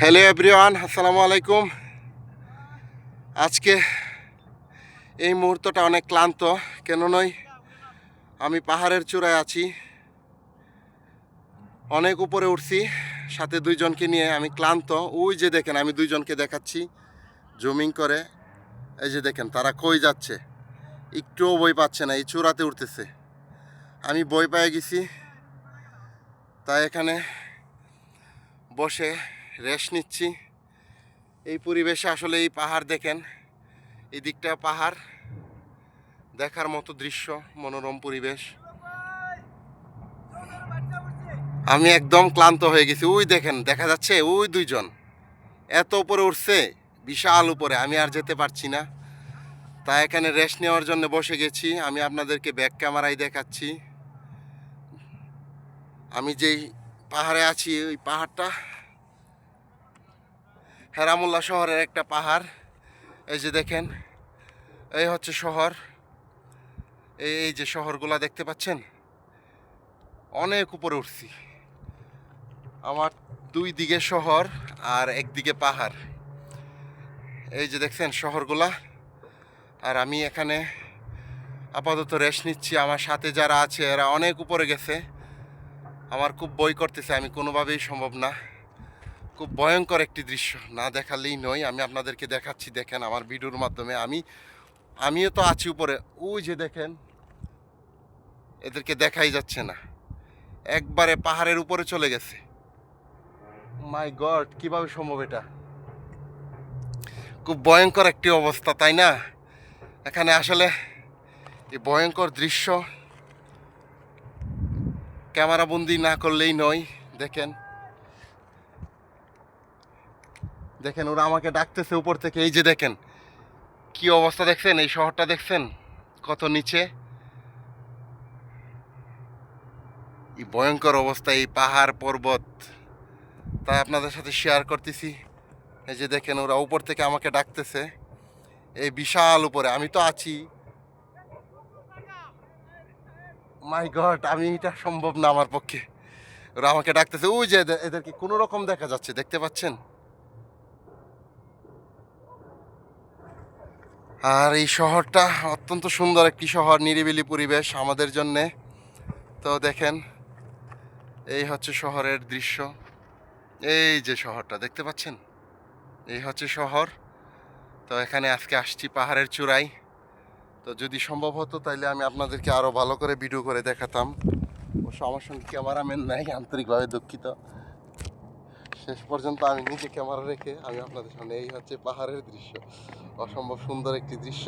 Hello everyone, আসসালামু আলাইকুম। আজকে এই মুহূর্তটা অনেক ক্লান্ত কেন নয় আমি পাহাড়ের চূড়ায় আছি। অনেক উপরে উঠছি, সাথে দুইজনকে নিয়ে আমি ক্লান্ত। ওই যে দেখেন, আমি দুইজনকে দেখাচ্ছি, জুমিং করে। এই যে দেখেন, তারা কই যাচ্ছে? একটুও বই পাচ্ছে না, এই চূড়াতে উঠতেছে। আমি বই পেয়ে গেছি। তাই এখানে বসে রেস্ট নিচ্ছি। এই পরিবেশে আসলে এই পাহাড় দেখেন, এই দিকটা পাহাড়। দেখার মতো দৃশ্য, মনোরম পরিবেশ। আমি একদম ক্লান্ত হয়ে গেছি। ওই দেখেন, দেখা যাচ্ছে ওই দুইজন। এত উপরে উঠছে, বিশাল উপরে। আমি আর যেতে পারছি না। তাই এখানে রেস্ট নেওয়ার জন্য বসে গেছি। আমি আপনাদেরকে ব্যাক ক্যামেরায় দেখাচ্ছি। আমি যেই পাহাড়ে আছি, ওই পাহাড়টা হেরামুল্লা শহরের একটা পাহাড়। এই যে দেখেন, এই হচ্ছে শহর। এই এই যে শহরগুলা দেখতে পাচ্ছেন? অনেক উপরে উঠছি। আমার দুই দিকে শহর আর একদিকে পাহাড়। এই যে দেখছেন শহরগুলা? আর আমি এখানে আপাতত রেস্ট নিচ্ছি। আমার সাথে যারা আছে, এরা অনেক উপরে গেছে। আমার খুব বই করতেছে, আমি কোনোভাবেই সম্ভব না। খুব ভয়ঙ্কর একটি দৃশ্য। না দেখালেই নয়, আমি আপনাদেরকে দেখাচ্ছি, দেখেন আমার ভিডিওর মাধ্যমে। আমি, আমিও তো আছি উপরে। ওই যে দেখেন, এদেরকে দেখাই যাচ্ছে না। একবারে পাহাড়ের উপরে চলে গেছে। মাই গড কীভাবে সম্ভব এটা? খুব ভয়ঙ্কর একটি অবস্থা, তাই না? এখানে আসলে এই ভয়ঙ্কর দৃশ্য। ক্যামেরাবন্দি না করলেই নয়, দেখেন। দেখেন, ওরা আমাকে ডাকতেছে উপর থেকে, এই যে দেখেন, কি অবস্থা দেখছেন? এই শহরটা দেখছেন? কত নিচে? এই ভয়ঙ্কর অবস্থা, এই পাহাড়, পর্বত। তাই আপনাদের সাথে শেয়ার করতেছি। এই যে দেখেন, ওরা উপর থেকে আমাকে ডাকতেছে। এই বিশাল উপরে, আমি তো আছি। মাই গড আমি এটা সম্ভব না আমার পক্ষে। ওরা আমাকে ডাকতেছে, ওই যে এদেরকে কোনো রকম দেখা যাচ্ছে, দেখতে পাচ্ছেন? আর এই শহরটা অত্যন্ত সুন্দর একটি শহর, নিরিবিলি পরিবেশ আমাদের জন্যে। তো দেখেন, এই হচ্ছে শহরের দৃশ্য। এই যে শহরটা, দেখতে পাচ্ছেন? এই হচ্ছে শহর। তো এখানে আজকে আসছি পাহাড়ের চূড়ায়। তো যদি সম্ভব হতো, তাইলে আমি আপনাদেরকে আরও ভালো করে ভিডিও করে দেখাতাম। অবশ্য আমার সঙ্গে ক্যামেরাম্যান নাই, আন্তরিকভাবে দুঃখিত। শেষ পর্যন্ত আমি নিজে ক্যামেরা রেখে আমি আপনাদের সামনে এই হচ্ছে পাহাড়ের দৃশ্য। অসম্ভব সুন্দর একটি দৃশ্য।